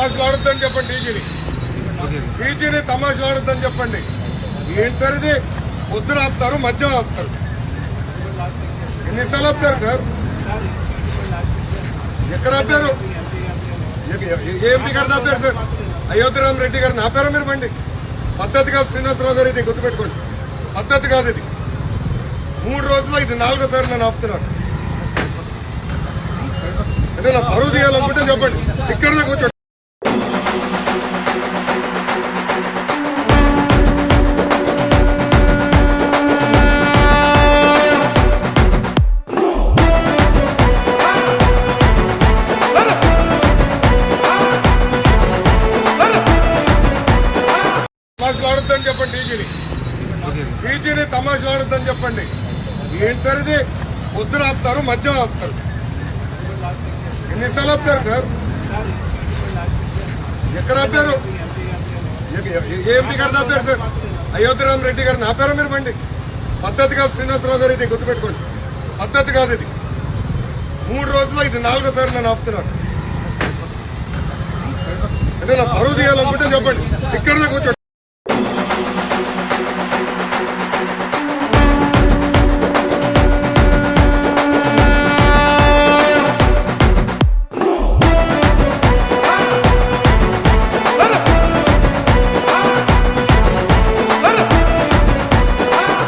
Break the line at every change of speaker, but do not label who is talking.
తమాషలాడొద్దని చెప్పండి డీజీని. డీజీని తమాషలాడొద్దని చెప్పండి. ఏంటి సార్ ఇది పొద్దున ఆపుతారు మధ్యాహ్నం ఆపుతారు. ఎన్నిసార్లు ఆపుతారు సార్? ఎక్కడ ఆపారు? ఏ- గారిని ఆపారు సార్? అయోధ్యరామ్ రెడ్డి గారిని ఆపారా మీరు బండి పద్ధతి కాదు శ్రీనివాసరావు గారు ఇది గుర్తుపెట్టుకోండి. పద్ధతి కాదు ఇది. మూడు రోజుల్లో ఇది నాలుగోసారి నేను ఆపుతున్నాను అంటే నా పరువు తీయాలనుకుంటే చెప్పండి. ఇక్కడనే కూర్చోండి. తమాషలు చెప్పండి డీజీని. డీజీని తమాషలు ఆడొద్దని చెప్పండి. ఏంటి సార్ ఇది పొద్దున ఆపుతారు మధ్యాహ్నం ఆపుతారు. ఎన్నిసార్లు ఆపుతారు సార్? ఎక్కడ ఆపారు? ఏ- గారిని ఆపారు సార్? అయోధ్యరామ్ రెడ్డి గారిని ఆపారా మీరు బండి పద్ధతి కాదు శ్రీనివాసరావు గారు ఇది గుర్తుపెట్టుకోండి. పద్ధతి కాదు ఇది. మూడు రోజుల్లో ఇది నాలుగోసారి నన్ను ఆపుతున్నారు. అంటే నా పరువు తీయాలనుకుంటే చెప్పండి. ఇక్కడ కూర్చోండి.